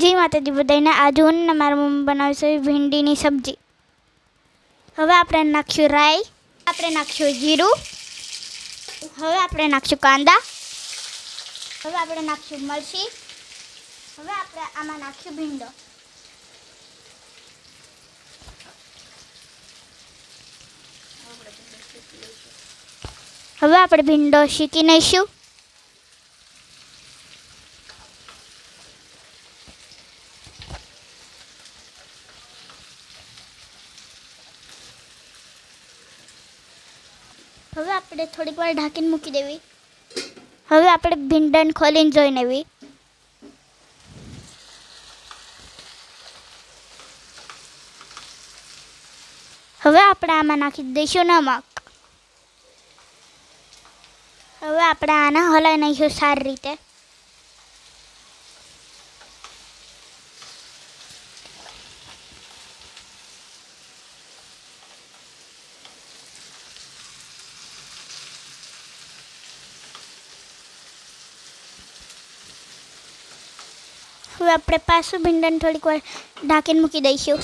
જી માતાજી બધાને આજુ ને મારા મમ્મી બનાવીશું ભીંડીની સબ્જી. હવે આપણે નાખ્યું રાઈ, આપણે નાખ્યું જીરું, હવે આપણે નાખ્યું કાંદા, હવે આપણે નાખ્યું મરચી, હવે આપણે આમાં નાખ્યું ભીંડો. હવે આપણે ભીંડો શીકી લઈશું હવે આપણે થોડીક વાર ઢાંકીને મૂકી દેવી. હવે આપણે ભીંડાને ખોલીને જોઈ લેવી હવે આપણે આમાં નાખી દઈશું નમક. હવે આપણે આને હલાવી નાખ્યું સારી રીતે. હવે આપણે પાછું ભીંડાને થોડીક વાર ઢાંકીને મૂકી દઈશું.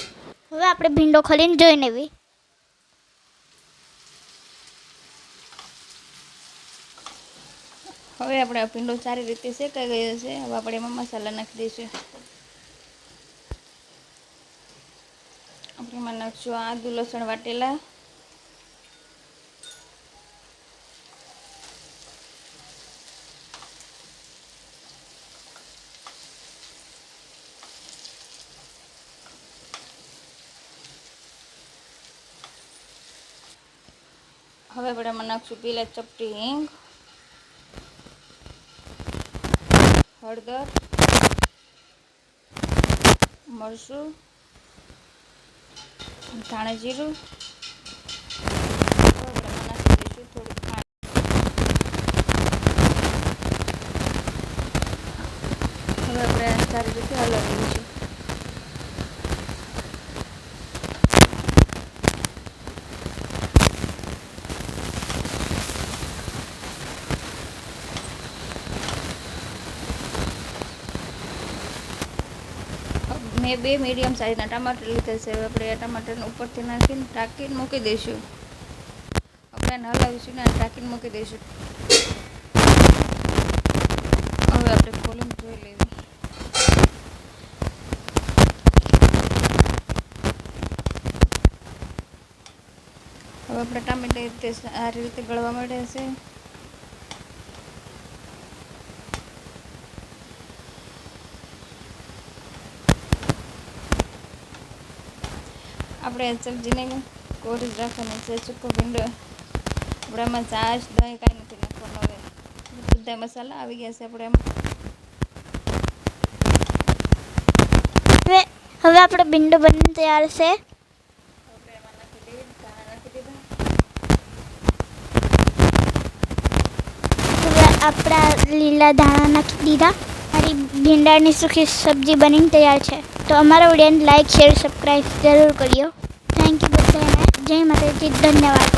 હવે આપણે ભીંડો ખોલીને જોઈ લેવી. હવે આપણે આ ભીંડો સારી રીતે શેકાઈ ગયો છે. હવે આપણે એમાં મસાલા નાખી દઈશું. આપણે એમાં નાખશું આદુ, લસણ વાટેલા. હવે આપણે એમાં નાખશું પેલા ચપટી હિંગ. હળદર. મરચું. ધાણા જીરું. હવે આપણે સારી રીતે હલાવી દઈશું મેં બે મીડિયમ સાઇઝના ટમાટર લીધા છે. હવે આપણે ટમાટરને ઉપરથી નાખીને ઢાંકીને મૂકી દઈશું. આપણે હલાવીશું ને ઢાંકીને મૂકી દઈશું. હવે આપણે ખોલીને જોઈ લેવી હવે આપણે ટામેટા રીતે સારી રીતે ગળવા માંડે છે. આપણે આ સબ્જીને કોરી જ રાખવાની છે સૂકો ભીંડો. આપણે આમાં છાશ દહીં કાંઈ નથી નાખવાનું હવે. બધા મસાલા આવી ગયા છે આપણે એમાં. હવે હવે આપણે ભીંડો બનીને તૈયાર છે. આપણે એમાં નાખી દઈએ ધાણા નાખી દીધા. હવે આપણે આ લીલા ધાણા નાખી દીધા. મારી ભીંડાની સુખી સબ્જી બનીને તૈયાર છે. તો અમારા વિડીયોને લાઈક શેર સબસ્ક્રાઈબ જરૂર કર્યો થેન્ક યુ બધાને. જય માતાજી. ધન્યવાદ.